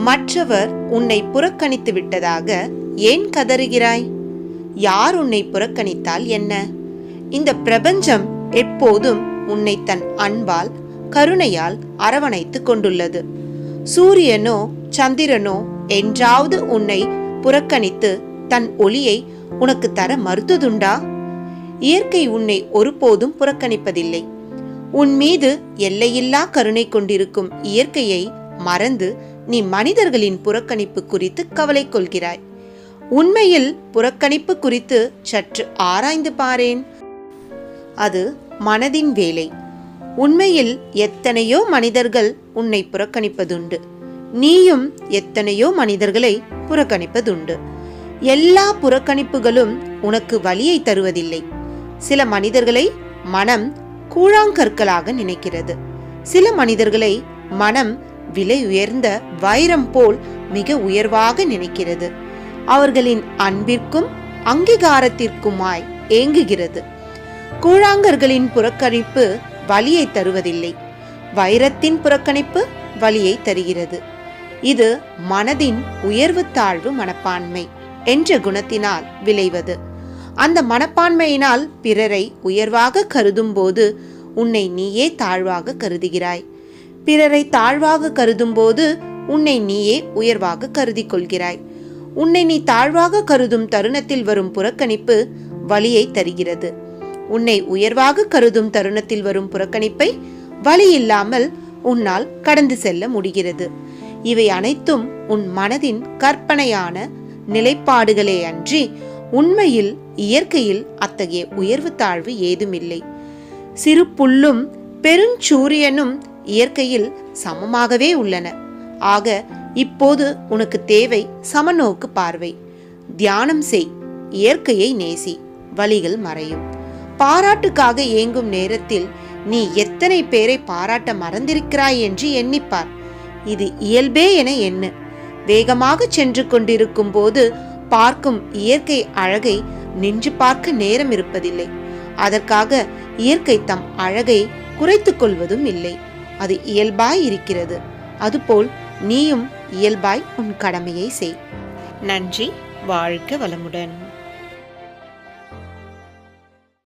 மற்றவர் உன்னை புறக்கணித்து விட்டதாக ஏன் கதறுகிறாய்? யார் உன்னை புறக்கணித்தால் என்ன? இந்த பிரபஞ்சம் எப்போதும் உன்னை தன் அன்பால் கருணையால் அரவணைத்துக் கொண்டுள்ளது. சூரியனோ சந்திரனோ என்றாவது உன்னை புறக்கணித்து தன் ஒளியை உனக்கு தர மறுத்ததுண்டா? இயற்கை உன்னை ஒருபோதும் புறக்கணிப்பதில்லை. உன் மீது எல்லையில்லா கருணை கொண்டிருக்கும் இயற்கையை மறந்து நீ மனிதர்களின் புறக்கணிப்பு குறித்து கவலை கொள்கிறாய். உண்மையில் புறக்கணிப்பு குறித்து சற்று ஆராய்ந்து பாரேன். அது மனதின் வேலை. உண்மையில் எத்தனையோ மனிதர்கள் உன்னை புறக்கணிப்பதுண்டு. நீயும் எத்தனையோ மனிதர்களை புறக்கணிப்பதுண்டு. எல்லா புறக்கணிப்புகளும் உனக்கு வலியை தருவதில்லை. சில மனிதர்களை மனம் கூழாங்கற்களாக நினைக்கிறது. சில மனிதர்களை மனம் விலை உயர்ந்த வைரம் போல் மிக உயர்வாக நினைக்கிறது. அவர்களின் அன்பிற்கும் அங்கீகாரத்திற்குமாய் ஏங்குகிறது. கூழாங்கர்களின் புறக்கணிப்பு வலியை தருவதில்லை. வைரத்தின் புறக்கணிப்பு வலியை தருகிறது. இது மனதின் உயர்வு தாழ்வு மனப்பான்மை என்ற குணத்தினால் விளைவது. அந்த மனப்பான்மையினால் பிறரை உயர்வாக கருதும் போது உன்னை நீயே தாழ்வாக கருதுகிறாய். பிறரை தாழ்வாக கருதும் போது உன்னை நீயே உயர்வாக கருதி கொள்கிறாய் உன்னை நீ தாழ்வாக கருதும் தருணத்தில் வரும் புறக்கணிப்பு வலியை தருகிறது. உன்னை உயர்வாக கருதும் தருணத்தில் வரும் புறக்கணிப்பை வழி இல்லாமல் உன்னால் கடந்து செல்ல முடிகிறது. இவை அனைத்தும் உன் மனதின் கற்பனையான நிலைப்பாடுகளே அன்றி உண்மையில் இயற்கையில் அத்தகைய உயர்வு தாழ்வு ஏதுமில்லை. சிறு புல்லும் பெருஞ்சூரியனும் இயற்கையில் சமமாகவே உள்ளன. ஆக இப்போது உனக்கு தேவை சமநோக்கு பார்வை. தியானம் செய் இயற்கையை நேசி வழிகள் மறையும். பாராட்டுக்காக ஏங்கும் நேரத்தில் நீ எத்தனை பேரை பாராட்ட மறந்திருக்கிறாய் என்று எண்ணிப்பார். இது இயல்பே என எண்ணு. வேகமாக சென்று கொண்டிருக்கும் போது பார்க்கும் இயற்கை அழகை நின்று பார்க்க நேரம் இருப்பதில்லை. அதற்காக இயற்கை தம் அழகை குறைத்துக் கொள்வதும் இல்லை. அது இயல்பாய் இருக்கிறது. அதுபோல் நீயும் இயல்பாய் உன் கடமையை செய். நன்றி வாழ்க வளமுடன்.